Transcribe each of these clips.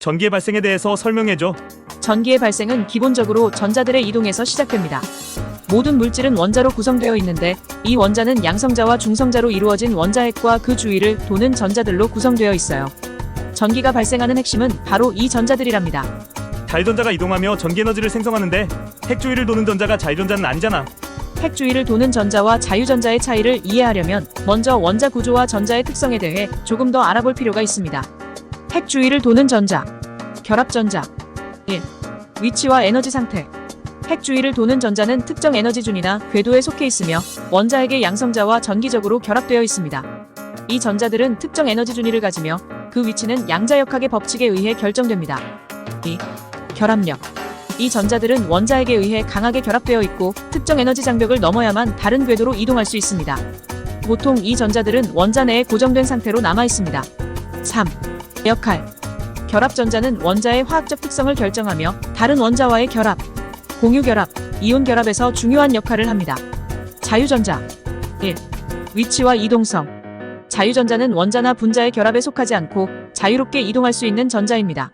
전기의 발생에 대해서 설명해줘. 전기의 발생은 기본적으로 전자들의 이동에서 시작됩니다. 모든 물질은 원자로 구성되어 있는데 이 원자는 양성자와 중성자로 이루어진 원자핵과 그 주위를 도는 전자들로 구성되어 있어요. 전기가 발생하는 핵심은 바로 이 전자들이랍니다. 자유전자가 이동하며 전기 에너지를 생성하는데 핵 주위를 도는 전자가 자유전자는 아니잖아. 핵 주위를 도는 전자와 자유전자의 차이를 이해하려면 먼저 원자 구조와 전자의 특성에 대해 조금 더 알아볼 필요가 있습니다. 핵 주위를 도는 전자, 결합전자. 1. 위치와 에너지 상태. 핵 주위를 도는 전자는 특정 에너지준이나 궤도에 속해 있으며 원자핵의 양성자와 전기적으로 결합되어 있습니다. 이 전자들은 특정 에너지 준위를 가지며 그 위치는 양자역학의 법칙에 의해 결정됩니다. 2. 결합력. 이 전자들은 원자핵에 의해 강하게 결합되어 있고 특정 에너지 장벽을 넘어야만 다른 궤도로 이동할 수 있습니다. 보통 이 전자들은 원자 내에 고정된 상태로 남아 있습니다. 3. 역할. 결합 전자는 원자의 화학적 특성을 결정하며 다른 원자와의 결합, 공유 결합, 이온 결합에서 중요한 역할을 합니다. 자유전자. 1. 위치와 이동성. 자유전자는 원자나 분자의 결합에 속하지 않고 자유롭게 이동할 수 있는 전자입니다.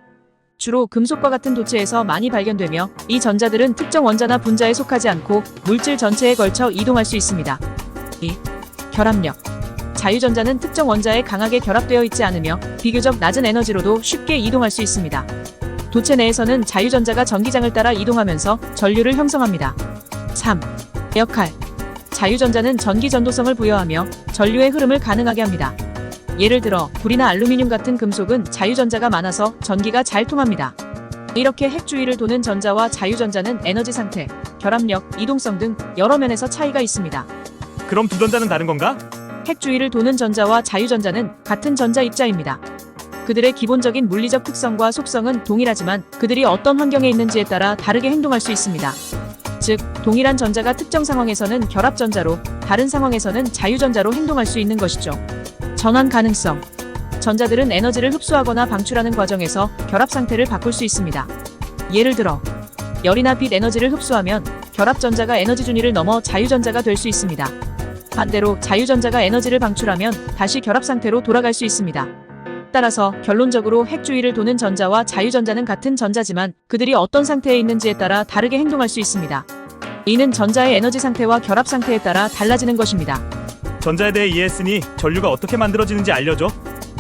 주로 금속과 같은 도체에서 많이 발견되며 이 전자들은 특정 원자나 분자에 속하지 않고 물질 전체에 걸쳐 이동할 수 있습니다. 2. 결합력. 자유전자는 특정 원자에 강하게 결합되어 있지 않으며 비교적 낮은 에너지로도 쉽게 이동할 수 있습니다. 도체 내에서는 자유전자가 전기장을 따라 이동하면서 전류를 형성합니다. 3. 역할. 자유전자는 전기 전도성을 부여하며 전류의 흐름을 가능하게 합니다. 예를 들어 불이나 알루미늄 같은 금속은 자유전자가 많아서 전기가 잘 통합니다. 이렇게 핵 주위를 도는 전자와 자유전자는 에너지 상태, 결합력, 이동성 등 여러 면에서 차이가 있습니다. 그럼 두 전자는 다른 건가? 핵 주위를 도는 전자와 자유전자는 같은 전자 입자입니다. 그들의 기본적인 물리적 특성과 속성은 동일하지만 그들이 어떤 환경에 있는지에 따라 다르게 행동할 수 있습니다. 즉, 동일한 전자가 특정 상황에서는 결합전자로, 다른 상황에서는 자유전자로 행동할 수 있는 것이죠. 전환 가능성. 전자들은 에너지를 흡수하거나 방출하는 과정에서 결합 상태를 바꿀 수 있습니다. 예를 들어, 열이나 빛 에너지를 흡수하면 결합전자가 에너지 준위를 넘어 자유전자가 될 수 있습니다. 반대로 자유전자가 에너지를 방출하면 다시 결합 상태로 돌아갈 수 있습니다. 따라서 결론적으로 핵 주위를 도는 전자와 자유전자는 같은 전자지만 그들이 어떤 상태에 있는지에 따라 다르게 행동할 수 있습니다. 이는 전자의 에너지 상태와 결합 상태에 따라 달라지는 것입니다. 전자에 대해 이해했으니 전류가 어떻게 만들어지는지 알려줘.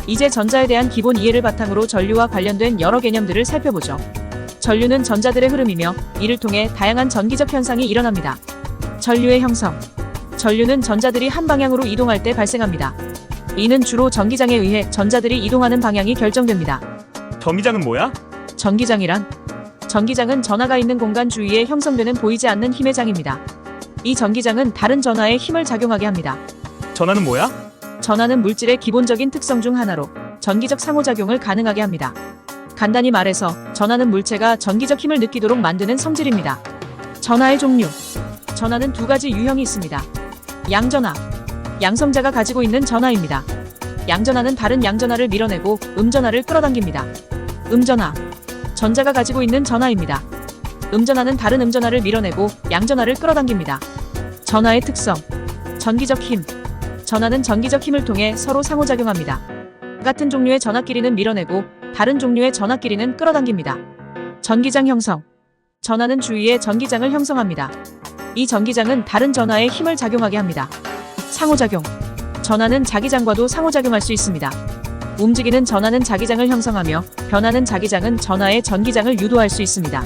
이제 전자에 대한 기본 이해를 바탕으로 전류와 관련된 여러 개념들을 살펴보죠. 전류는 전자들의 흐름이며 이를 통해 다양한 전기적 현상이 일어납니다. 전류의 형성. 전류는 전자들이 한 방향으로 이동할 때 발생합니다. 이는 주로 전기장에 의해 전자들이 이동하는 방향이 결정됩니다. 전기장은 뭐야? 전기장이란 전기장은 전하가 있는 공간 주위에 형성되는 보이지 않는 힘의 장입니다. 이 전기장은 다른 전하에 힘을 작용하게 합니다. 전하는 뭐야? 전하는 물질의 기본적인 특성 중 하나로 전기적 상호작용을 가능하게 합니다. 간단히 말해서 전하는 물체가 전기적 힘을 느끼도록 만드는 성질입니다. 전하의 종류. 전하는 두 가지 유형이 있습니다. 양전하. 양성자가 가지고 있는 전하입니다. 양전하는 다른 양전하를 밀어내고 음전하를 끌어당깁니다. 음전하. 전자가 가지고 있는 전하입니다. 음전하는 다른 음전하를 밀어내고 양전하를 끌어당깁니다. 전하의 특성. 전기적 힘. 전하는 전기적 힘을 통해 서로 상호작용합니다. 같은 종류의 전하끼리는 밀어내고 다른 종류의 전하끼리는 끌어당깁니다. 전기장 형성. 전하는 주위에 전기장을 형성합니다. 이 전기장은 다른 전하에 힘을 작용하게 합니다. 상호작용. 전하는 자기장과도 상호작용할 수 있습니다. 움직이는 전하는 자기장을 형성하며 변하는 자기장은 전하의 전기장을 유도할 수 있습니다.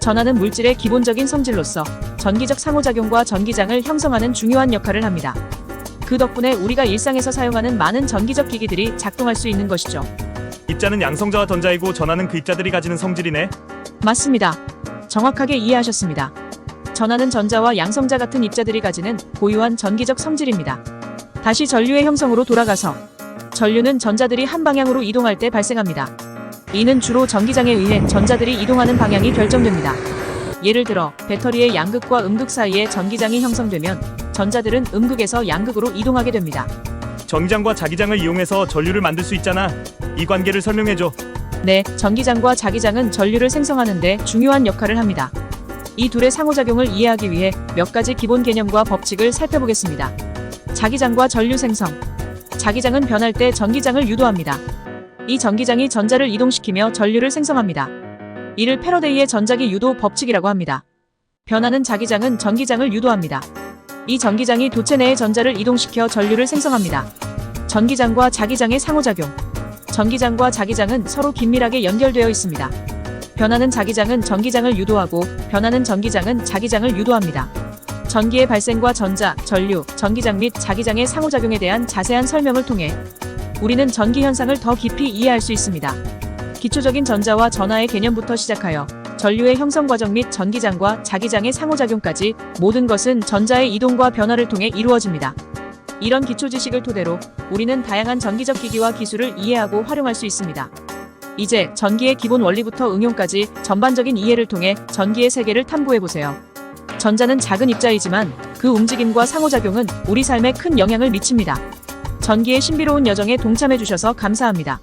전하는 물질의 기본적인 성질로서 전기적 상호작용과 전기장을 형성하는 중요한 역할을 합니다. 그 덕분에 우리가 일상에서 사용하는 많은 전기적 기기들이 작동할 수 있는 것이죠. 입자는 양성자와 전자이고 전하는 그 입자들이 가지는 성질이네. 맞습니다. 정확하게 이해하셨습니다. 전하는 전자와 양성자 같은 입자들이 가지는 고유한 전기적 성질입니다. 다시 전류의 형성으로 돌아가서 전류는 전자들이 한 방향으로 이동할 때 발생합니다. 이는 주로 전기장에 의해 전자들이 이동하는 방향이 결정됩니다. 예를 들어 배터리의 양극과 음극 사이에 전기장이 형성되면 전자들은 음극에서 양극으로 이동하게 됩니다. 전기장과 자기장을 이용해서 전류를 만들 수 있잖아. 이 관계를 설명해줘. 네, 전기장과 자기장은 전류를 생성하는데 중요한 역할을 합니다. 이 둘의 상호작용을 이해하기 위해 몇 가지 기본 개념과 법칙을 살펴보겠습니다. 자기장과 전류 생성. 자기장은 변할 때 전기장을 유도합니다. 이 전기장이 전자를 이동시키며 전류를 생성합니다. 이를 패러데이의 전자기 유도 법칙이라고 합니다. 변하는 자기장은 전기장을 유도합니다. 이 전기장이 도체 내의 전자를 이동시켜 전류를 생성합니다. 전기장과 자기장의 상호작용. 전기장과 자기장은 서로 긴밀하게 연결되어 있습니다. 변하는 자기장은 전기장을 유도하고 변하는 전기장은 자기장을 유도합니다. 전기의 발생과 전자, 전류, 전기장 및 자기장의 상호작용에 대한 자세한 설명을 통해 우리는 전기 현상을 더 깊이 이해할 수 있습니다. 기초적인 전자와 전하의 개념부터 시작하여 전류의 형성 과정 및 전기장과 자기장의 상호작용까지 모든 것은 전자의 이동과 변화를 통해 이루어집니다. 이런 기초 지식을 토대로 우리는 다양한 전기적 기기와 기술을 이해하고 활용할 수 있습니다. 이제 전기의 기본 원리부터 응용까지 전반적인 이해를 통해 전기의 세계를 탐구해 보세요. 전자는 작은 입자이지만 그 움직임과 상호작용은 우리 삶에 큰 영향을 미칩니다. 전기의 신비로운 여정에 동참해 주셔서 감사합니다.